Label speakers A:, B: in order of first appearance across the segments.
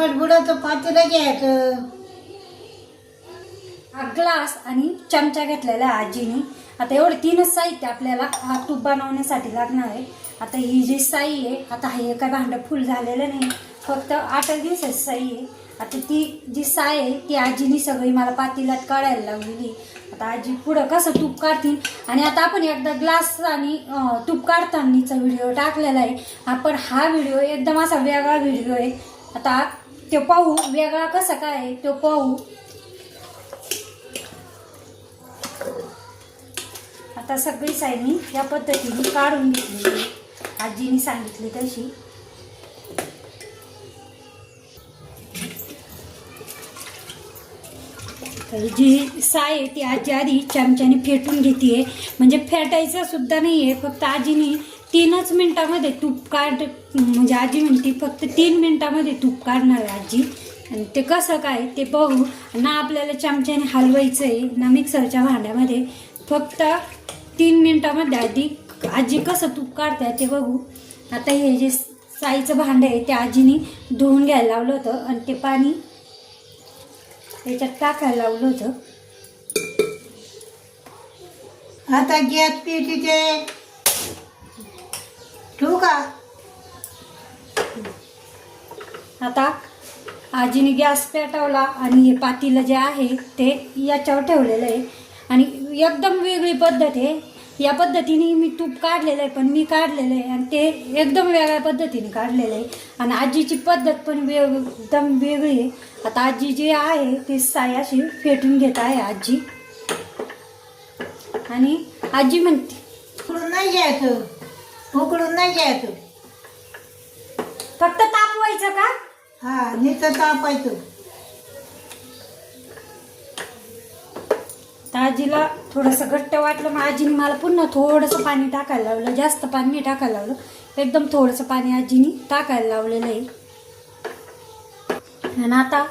A: पटबुडाचं पातेलं घ्यायचं.
B: हा ग्लास आणि चमचा घेतलेला आहे आजीने. आता एवढं तीनच साहित्य आपल्याला हा तूप बनवण्यासाठी लागणार आहे. आता ही जी साई आहे आता हे काय भांडं फुल झालेलं नाही. फक्त आठ दिवसाची साई आहे. आता ती जी साय आहे ती आजीने सगळी मला पातेल्यात काढायला लावलेली आता आजी पुढं कसं तूप काढतील? आणि आता आपण एकदा ग्लास आणि तूप काढतानाचा व्हिडिओ टाकलेला आहे. आपण हा व्हिडिओ एकदम असा वेगळा व्हिडिओ आहे. आता तो पाहू वेगळा कसा काय आहे तो पाहू. आता सगळी सायनी या पद्धतीने काढून घेतली आजीने सांगितली तशी. जी साय आहे ती आजी आधी चमच्याने फेटून घेते म्हणजे फेटायचं सुद्धा नाही आहे फक्त आजीने तीनच मिनटामध्ये तूप काढ म्हणजे आजी म्हणते फक्त तीन मिनटामध्ये तूप काढणार आहे आजी. आणि ते कसं काय ते बघू. ना आपल्याला चमच्याने हलवायचं आहे ना मिक्सरच्या भांड्यामध्ये. फक्त तीन मिनटामध्ये आधी आजी कसं तूप काढते ते बघू. आता हे जे साईचं भांडं आहे ते आजीने धुवून घ्यायला लावलं होतं आणि ते पाणी त्याच्यात टाकायला लावलं होतं.
A: आता गॅस पेटीचे ठेवू का?
B: आता आजीने गॅस पेटवला आणि हे पातीलं जे आहे ते याच्यावर ठेवलेलं आहे. आणि एकदम वेगळी पद्धत आहे. या पद्धतीने मी तूप काढलेलं आहे पण मी काढलेलं आहे आणि ते एकदम वेगळ्या पद्धतीने काढलेलं आहे. आणि आजीची पद्धत पण वेग एकदम वेगळी आहे. आता आजी जी आहे ती साय अशी फेटून घेत आहे आजी. आणि आजी म्हणते
A: नाही घ्यायचं उकडून नाही घ्यायचं.
B: फक्त तापवायचं का?
A: हा नुसतं तापायचं.
B: तर आजीला थोडंसं घट्ट वाटलं मग आजीने मला पुन्हा थोडंसं पाणी टाकायला लावलं जास्त पाणी नाही टाकायला लावलं. एकदम थोडंसं पाणी आजीने टाकायला लावलेलं आहे. आणि आता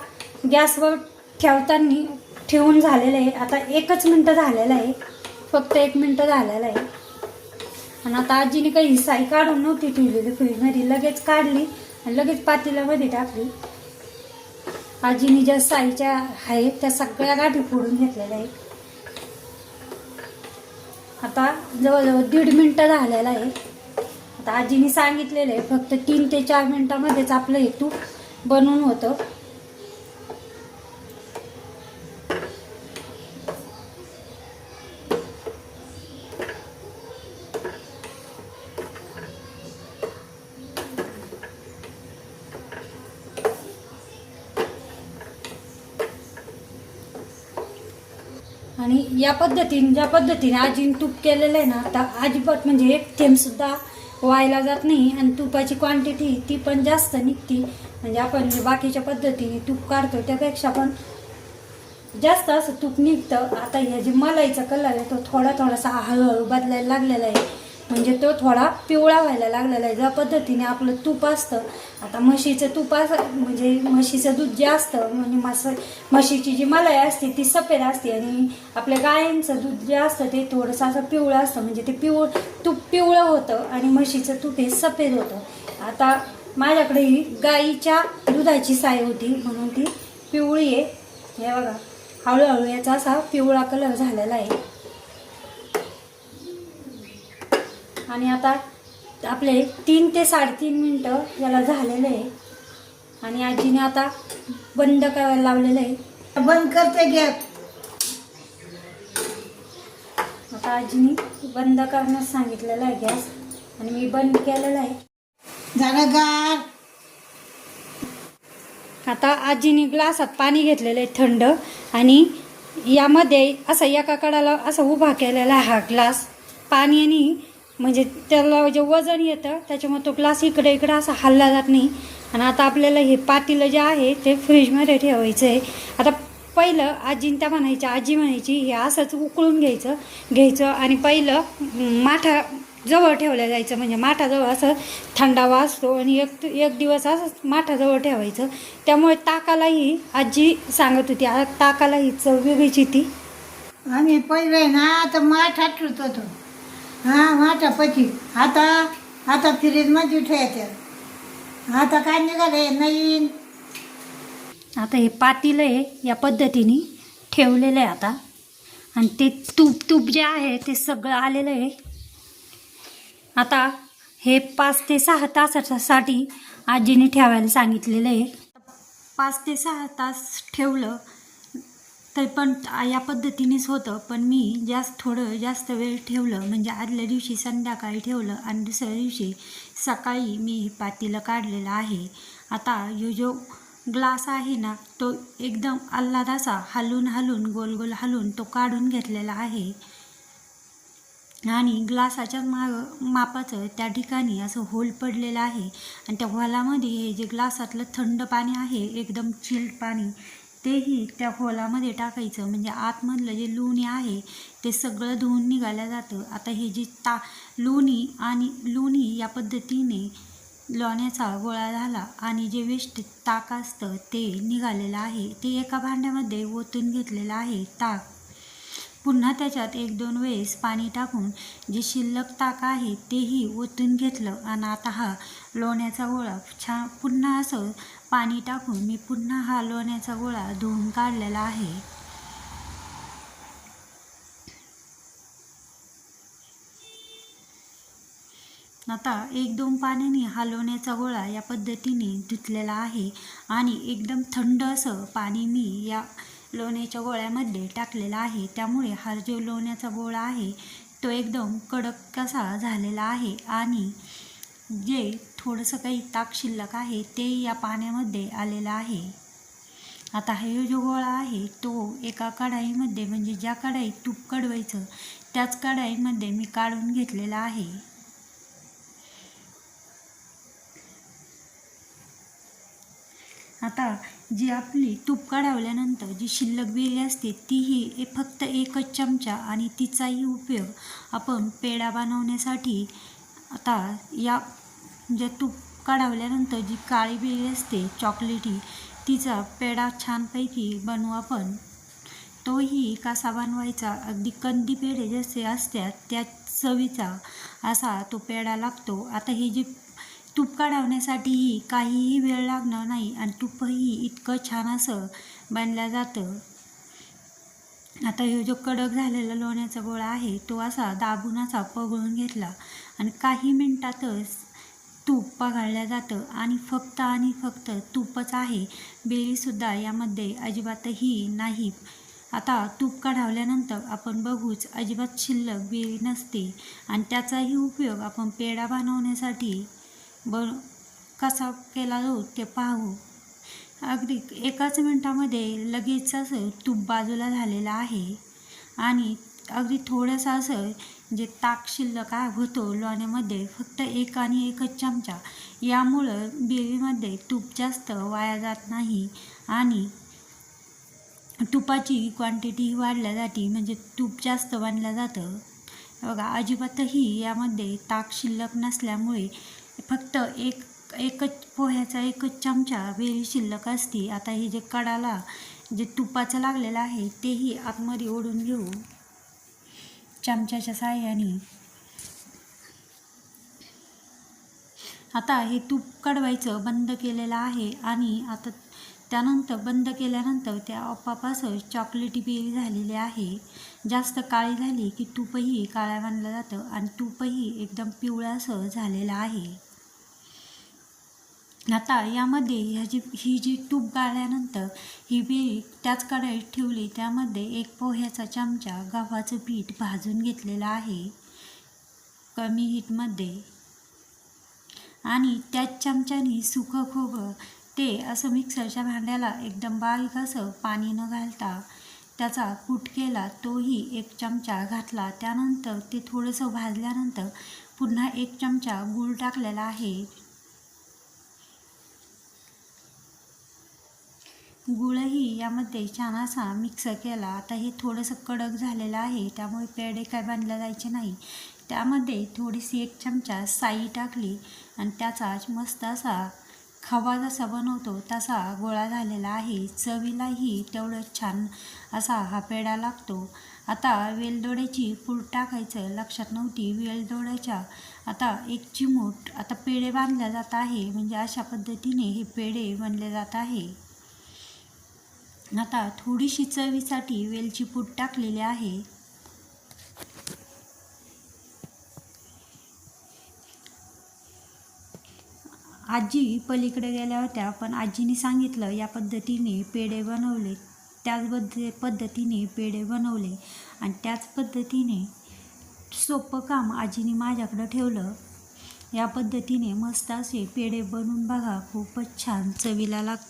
B: गॅसवर ठेवताना ठेवून झालेलं आहे. आता एकच मिनटं झालेलं आहे. फक्त एक मिनटं झालेलं आहे. आणि आता आजीने काही साई काढून नव्हती ठेवलेली फ्रीजमध्ये लगेच काढली आणि लगेच पातेल्यामध्ये टाकली. आजीने ज्या साईच्या आहेत त्या सगळ्या गाठी फोडून घेतलेल्या आहेत. आता जवळजवळ दीड मिनटं झालेलं आहे. आता आजीने सांगितलेलं आहे फक्त तीन ते चार मिनटामध्येच आपलं हे तूप बनवून होतं. आणि या पद्धतीने ज्या पद्धतीने आजीने तूप केलेलं आहे ना आता अजिबात म्हणजे एक थेंबसुद्धा व्हायला जात नाही. आणि तुपाची क्वांटिटी ती पण जास्त निघते. म्हणजे आपण बाकीच्या पद्धतीने तूप काढतो त्यापेक्षा पण जास्त असं तूप निघतं. आता हे जे मलाईचा कलर आहे तो थोडा थोडासा हळूहळू बदलायला लागलेला आहे. म्हणजे तो थोडा पिवळा व्हायला लागलेला आहे ज्या पद्धतीने आपलं तूप असतं आता म्हशीचं तूप असं म्हणजे म्हशीचं दूध जे असतं म्हणजे मस म्हशीची जी मलाई असते ती सफेद असते आणि आपल्या गायींचं दूध जे असतं ते थोडंसं असं पिवळं असतं. म्हणजे ते पिवळ तूप पिवळं होतं आणि म्हशीचं तूप हे सफेद होतं. आता माझ्याकडे ही गाईच्या दुधाची साय होती म्हणून ती पिवळी आहे. हे बघा हळूहळू याचा असा पिवळा कलर झालेला आहे. आणि आता आपले तीन ते साडेतीन मिनटं याला झालेलं आहे. आणि आजीने आता बंद करायला लावलेलं आहे.
A: बंद करते गॅस
B: आता आजीने बंद करण्यास सांगितलेलं आहे गॅस. आणि मी बंद केलेला आहे.
A: झालं गार
B: आता आजीने ग्लासात पाणी घेतलेलं आहे थंड. आणि यामध्ये असं एका कडाला असं उभा केलेला आहे हा ग्लास. पाणी आणि म्हणजे त्याला जे वजन येतं त्याच्यामुळे तो ग्लास इकडे इकडे असा हल्ला जात नाही. आणि आता आपल्याला हे पातीलं जे आहे ते फ्रीजमध्ये ठेवायचं आहे आता पहिलं आजीन त्या म्हणायच्या आजी म्हणायची हे असंच उकळून घ्यायचं घ्यायचं आणि पहिलं माठा जवळ ठेवलं जायचं. म्हणजे माठाजवळ असं थंडावा असतो आणि एक एक दिवस असंच माठाजवळ ठेवायचं. त्यामुळे ताकालाही आजी सांगत होती ताकालाही चव वेगळीच ती
A: आम्ही पहिले ना आता माठात ठेवत हां हा पची आता आता फ्रीजमध्ये ठेवायचं आता काय निघाले नवीन?
B: आता हे पातील आहे या पद्धतीने ठेवलेलं आहे आता. आणि ते तूप तूप जे आहे ते सगळं आलेलं आहे. आता हे पाच ते सहा तासासाठी आजीने ठेवायला सांगितलेलं आहे. पाच ते सहा तास ठेवलं तरी पण या पद्धतीनेच होतं. पण मी जास्त थोडं जास्त वेळ ठेवलं म्हणजे आदल्या दिवशी संध्याकाळी ठेवलं आणि दुसऱ्या दिवशी सकाळी मी हे पातेलं काढलेलं आहे. आता यो जो ग्लास आहे ना तो एकदम आल्हाद असा हलून हलून गोल गोल हलून तो काढून घेतलेला आहे. आणि ग्लासाच्या माग मापाचं त्या ठिकाणी असं होल पडलेलं आहे. आणि त्या होलामध्ये हे जे ग्लासातलं थंड पाणी आहे एकदम चिल्ड पाणी तेही त्या खोलामध्ये टाकायचं. म्हणजे आतमधलं जे लोणी आहे ते सगळं धुवून निघालं जातं. आता हे जे ता लोणी आणि लोणी या पद्धतीने लोण्याचा गोळा झाला आणि जे वेस्ट ताक असतं ते निघालेलं आहे. ते एका भांड्यामध्ये ओतून घेतलेलं आहे. ताक पुन्हा त्याच्यात एक दोन वेळेस पाणी टाकून जे शिल्लक ताक आहे तेही ओतून घेतलं. आणि आता हा लोण्याचा गोळा छान पुन्हा असं पाणी टाकून मी पुन्हा हा लोण्याचा गोळा धुवून काढलेला आहे. आता एक दोन पाण्याने हा लोण्याचा गोळा या पद्धतीने धुतलेला आहे. आणि एकदम थंड असं पाणी मी या लोण्याच्या गोळ्यामध्ये टाकलेला आहे. त्यामुळे हा जो लोण्याचा गोळा आहे तो एकदम कडक कसा झालेला आहे आणि जे थोडंसं काही ताक शिल्लक आहे ते या पाण्यामध्ये आलेलं आहे. आता हा जो गोळा आहे तो एका कढाईमध्ये म्हणजे ज्या कढाईत तूप कडवायचं त्याच कढाईमध्ये मी काढून घेतलेला आहे. आता जी आपली तूप काढावल्यानंतर जी शिल्लक बेरी असते तीही ए फक्त एकच चमचा आणि तिचाही उपयोग आपण पेढा बनवण्यासाठी आता या ज्या तूप काढावल्यानंतर जी काळी बेरी असते चॉकलेटी तिचा पेढा छानपैकी बनवू आपण. तोही कसा बनवायचा? अगदी कंदी पेढे जसे असतात त्या चवीचा असा तो पेढा लागतो. आता हे जे तूप काढवण्यासाठीही काहीही वेळ लागणार नाही आणि तूपही इतकं छान असं बनलं जातं. आता हे जो कडक झालेला लोण्याचा गोळा आहे तो असा दाबून असा पगळून घेतला आणि काही मिनटातच तूप पगाळलं जातं आणि फक्त आणि फक्त तूपच आहे. बेरीसुद्धा यामध्ये अजिबातही नाही. आता तूप काढावल्यानंतर आपण बघूच अजिबात शिल्लक बेरी नसते आणि त्याचाही उपयोग आपण पेढा बनवण्यासाठी बर. कसा केला जाऊ ते पाहू. अगदी एकाच मिनटामध्ये लगेच असं तूप बाजूला झालेलं आहे. आणि अगदी थोडंसं असं जे ताक शिल्लक होतो लोण्यामध्ये फक्त एक आणि एकच चमचा. यामुळं बेरीमध्ये तूप जास्त वाया जात नाही आणि तुपाची क्वांटिटी वाढल्या जाते म्हणजे तूप जास्त बनलं जातं. बघा अजिबातही यामध्ये ताक शिल्लक नसल्यामुळे फक्त एक एकच पोह्याचा एकच चमचा बेरी शिल्लक असते. आता हे जे कडाला जे तुपाचं लागलेलं आहे तेही आतमध्ये ओढून घेऊ. चमच्याच्या साह्याने. आता हे तूप कडवायचं बंद केलेलं आहे आणि आता त्यानंतर बंद केल्यानंतर त्या आपापासं चॉकलेटी बेरी झालेली आहे. जास्त काळी झाली की तूपही काळ्या बनलं जातं आणि तूपही एकदम पिवळासं झालेलं आहे. आता यामध्ये ह्याची ही जी तूप गाळल्यानंतर ही बेरी त्याच कढईत ठेवली त्यामध्ये एक पोह्याचा चमचा गव्हाचं पीठ भाजून घेतलेलं आहे. कमी हीटमध्ये. आणि त्याच चमच्याने सुखं खोबरं ते असं मिक्सरच्या भांड्याला एकदम बारीक असं पाणी न घालता त्याचा कूट केला तोही एक चमचा घातला. त्यानंतर ते थोडंसं भाजल्यानंतर पुन्हा एक चमचा गूळ टाकलेला आहे. गुळही यामध्ये छान असा मिक्स केला. आता हे थोडंसं कडक झालेलं आहे त्यामुळे पेढे काय बांधले जायचे नाही. त्यामध्ये थोडीशी एक चमचा साई टाकली आणि त्याचा मस्त असा खवा जसा बनवतो तसा गोळा झालेला आहे. चवीलाही तेवढंच छान असा हा पेढा लागतो. आता वेलदोड्याची पूड टाकायचं लक्षात नव्हती. वेलदोड्याच्या आता एक चिमूट आता पेढे बांधल्या जात आहे. म्हणजे अशा पद्धतीने हे पेढे बनले जात आहे. आता थोडीशी चवीसाठी वेलची पूड टाकलेली आहे. आजी पलीकडे गेल्या होत्या पण आजीने सांगितलं या पद्धतीने पेढे बनवले त्याच पद्ध पद्धतीने पेढे बनवले आणि त्याच पद्धतीने सोपं काम आजीने माझ्याकडं ठेवलं. या पद्धतीने मस्त असे पेढे बनवून बघा खूपच छान चवीला लागते